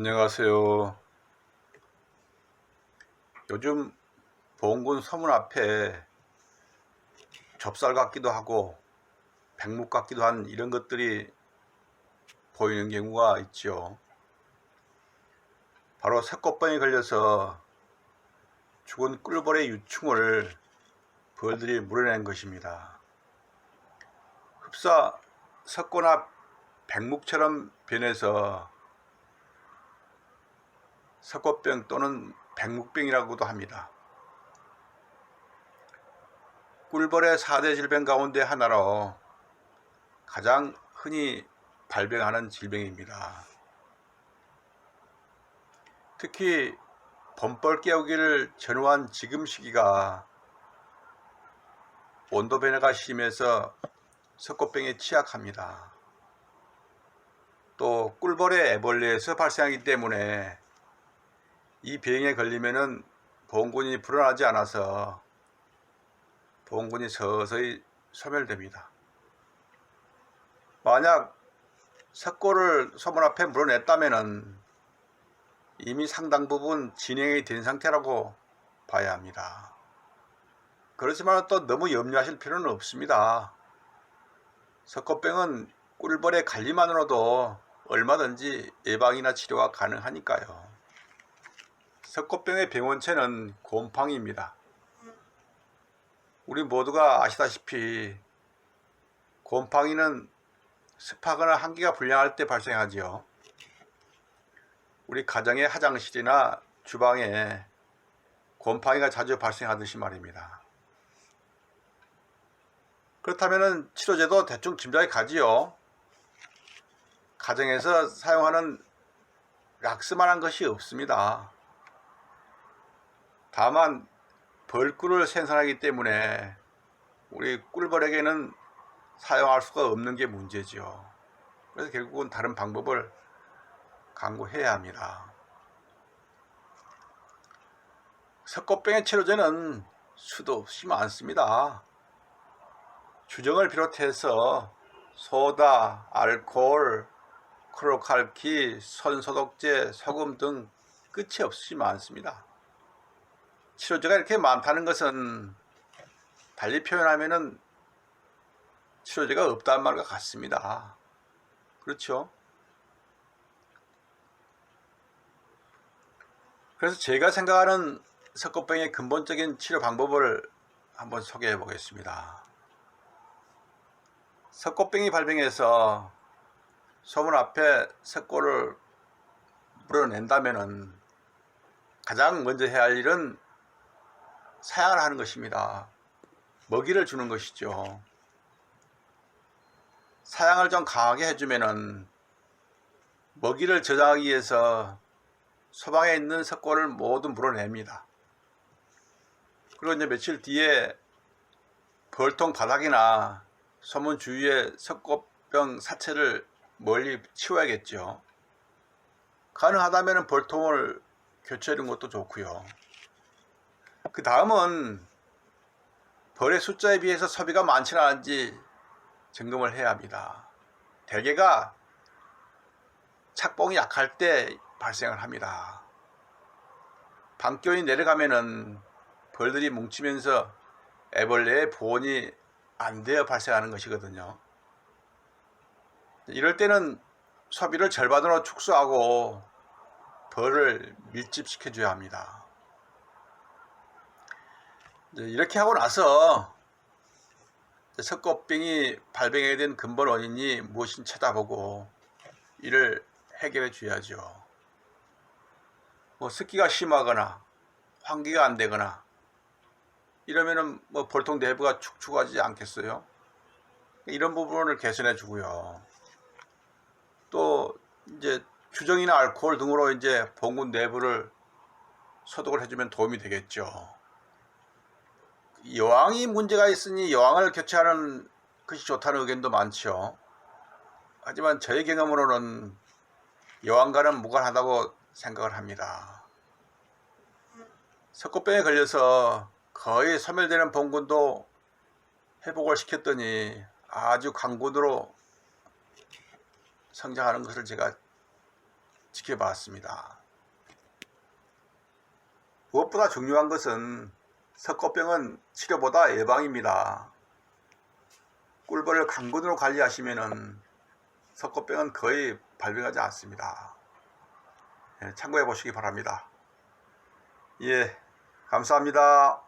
안녕하세요. 요즘 보은군 서문 앞에 접살 같기도 하고 백목 같기도 한 이런 것들이 보이는 경우가 있죠. 바로 새꽃병에 걸려서 죽은 꿀벌의 유충을 벌들이 물어낸 것입니다. 흡사 석고나 백목처럼 변해서 석고병 또는 백묵병이라고도 합니다. 꿀벌의 4대 질병 가운데 하나로 가장 흔히 발병하는 질병입니다. 특히 범벌 깨우기를 전후한 지금 시기가 온도 변화가 심해서 석고병에 취약합니다. 또 꿀벌의 애벌레에서 발생하기 때문에 이 병에 걸리면은 보온군이 불어나지 않아서 보온군이 서서히 소멸됩니다. 만약 석고를 소문 앞에 물어냈다면은 이미 상당 부분 진행이 된 상태라고 봐야 합니다. 그렇지만 또 너무 염려하실 필요는 없습니다. 석고병은 꿀벌의 관리만으로도 얼마든지 예방이나 치료가 가능하니까요. 석고병의 병원체는 곰팡이입니다. 우리 모두가 아시다시피 곰팡이는 습하거나 한기가 불량할 때 발생하지요. 우리 가정의 화장실이나 주방에 곰팡이가 자주 발생하듯이 말입니다. 그렇다면 치료제도 대충 짐작이 가지요. 가정에서 사용하는 락스만한 것이 없습니다. 다만 벌꿀을 생산하기 때문에 우리 꿀벌에게는 사용할 수가 없는 게 문제죠. 그래서 결국은 다른 방법을 강구해야 합니다. 석고병의 치료제는 수도 없이 많습니다. 주정을 비롯해서 소다, 알코올, 크로칼키, 손소독제, 소금 등 끝이 없이 많습니다. 치료제가 이렇게 많다는 것은 달리 표현하면은 치료제가 없다는 말과 같습니다. 그렇죠? 그래서 제가 생각하는 석고병의 근본적인 치료 방법을 한번 소개해 보겠습니다. 석고병이 발병해서 소문 앞에 석고를 물어낸다면은 가장 먼저 해야 할 일은 사양을 하는 것입니다. 먹이를 주는 것이죠. 사양을 좀 강하게 해주면은 먹이를 저장하기 위해서 소방에 있는 석고를 모두 물어냅니다. 그리고 이제 며칠 뒤에 벌통 바닥이나 소문 주위에 석고병 사체를 멀리 치워야겠죠. 가능하다면 벌통을 교체해 준 것도 좋고요. 그 다음은 벌의 숫자에 비해서 소비가 많지는 않은지 점검을 해야 합니다. 대개가 착봉이 약할 때 발생을 합니다. 방기온이 내려가면은 벌들이 뭉치면서 애벌레의 보온이 안 되어 발생하는 것이거든요. 이럴 때는 소비를 절반으로 축소하고 벌을 밀집시켜 줘야 합니다. 이렇게 하고 나서 석고병이 발병하게 된 근본 원인이 무엇인지 찾아보고 이를 해결해 줘야죠. 뭐 습기가 심하거나 환기가 안 되거나 이러면은 뭐 볼통 내부가 축축하지 않겠어요? 이런 부분을 개선해 주고요. 또 이제 규정이나 알코올 등으로 이제 봉군 내부를 소독을 해주면 도움이 되겠죠. 여왕이 문제가 있으니 여왕을 교체하는 것이 좋다는 의견도 많죠. 하지만 저의 경험으로는 여왕과는 무관하다고 생각을 합니다. 석고병에 걸려서 거의 소멸되는 봉군도 회복을 시켰더니 아주 강군으로 성장하는 것을 제가 지켜봤습니다. 무엇보다 중요한 것은 석고병은 치료보다 예방입니다. 꿀벌을 강군으로 관리하시면은 석고병은 거의 발병하지 않습니다. 예, 참고해 보시기 바랍니다. 예, 감사합니다.